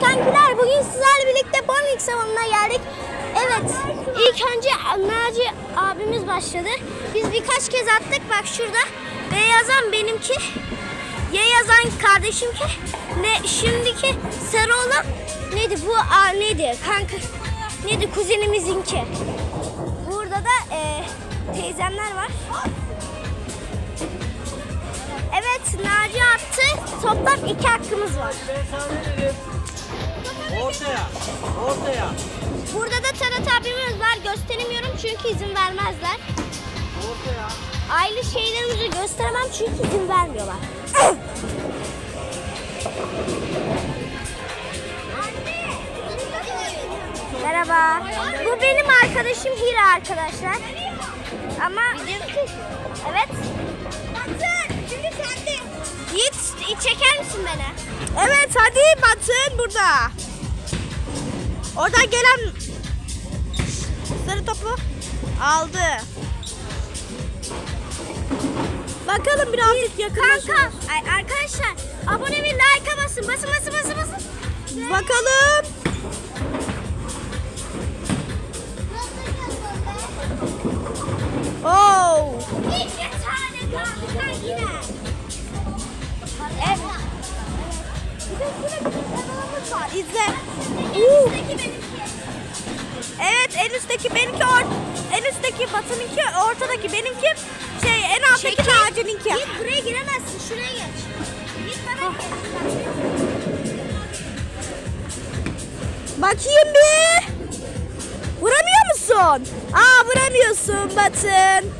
kankiler bugün sizlerle birlikte Bonnik salonuna geldik. Evet ilk önce Naci abimiz başladı. Biz birkaç kez attık bak şurada. V yazan benimki. Y yazan kardeşimki. Ne şimdiki sarı olan neydi bu aa, neydi kanka neydi kuzenimizinki. Burada da e, teyzemler var. Toplam iki hakkımız var. Ortaya. Ortaya. Burada da Tarat abimiz var. Gösteremiyorum çünkü izin vermezler. Ortaya. Aile şeylerimizi gösteremem çünkü izin vermiyorlar. Merhaba. Bu benim arkadaşım Hira arkadaşlar. Ama evet. Çeker misin beni? Evet hadi Batın burada. Oradan gelen sarı topu aldı. Bakalım birazcık yakınlaşalım. Kanka, ay, arkadaşlar abone ve like'a basın. Basın, basın, basın, basın. Bakalım. İzle. Evet en üstteki benimki or en üstteki Batın'ınki ortadaki benimki şey en alttaki Çekil. Naci'ninki. Git buraya giremezsin. Şuraya geç. Git bana. Bakayım bir. Vuramıyor musun? Aa vuramıyorsun Batın.